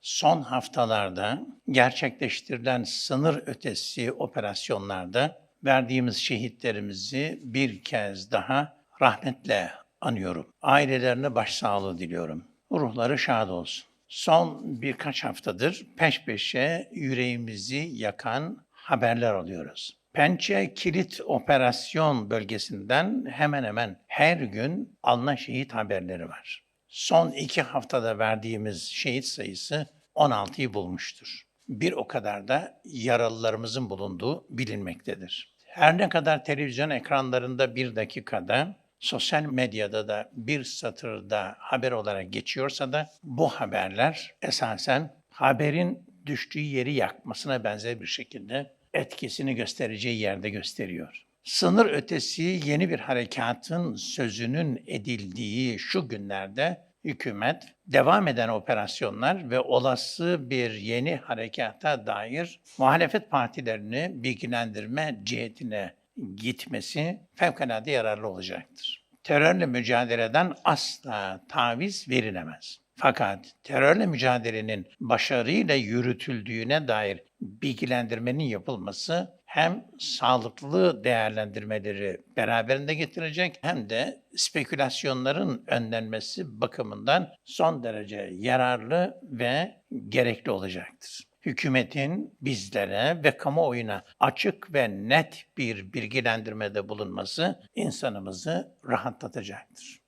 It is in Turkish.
son haftalarda gerçekleştirilen sınır ötesi operasyonlarda verdiğimiz şehitlerimizi bir kez daha rahmetle anıyorum. Ailelerine başsağlığı diliyorum. Ruhları şad olsun. Son birkaç haftadır peş peşe yüreğimizi yakan haberler alıyoruz. Pençe Kilit Operasyon bölgesinden hemen hemen her gün alınan şehit haberleri var. Son iki haftada verdiğimiz şehit sayısı 16'yı bulmuştur. Bir o kadar da yaralılarımızın bulunduğu bilinmektedir. Her ne kadar televizyon ekranlarında bir dakikada, sosyal medyada da bir satırda haber olarak geçiyorsa da bu haberler esasen haberin düştüğü yeri yakmasına benzer bir şekilde etkisini göstereceği yerde gösteriyor. Sınır ötesi yeni bir harekatın sözünün edildiği şu günlerde hükümet devam eden operasyonlar ve olası bir yeni harekata dair muhalefet partilerini bilgilendirme cihetine gitmesi fevkalade yararlı olacaktır. Terörle mücadeleden asla taviz verilemez. Fakat terörle mücadelenin başarıyla yürütüldüğüne dair bilgilendirmenin yapılması hem sağlıklı değerlendirmeleri beraberinde getirecek hem de spekülasyonların önlenmesi bakımından son derece yararlı ve gerekli olacaktır. Hükümetin bizlere ve kamuoyuna açık ve net bir bilgilendirmede bulunması insanımızı rahatlatacaktır.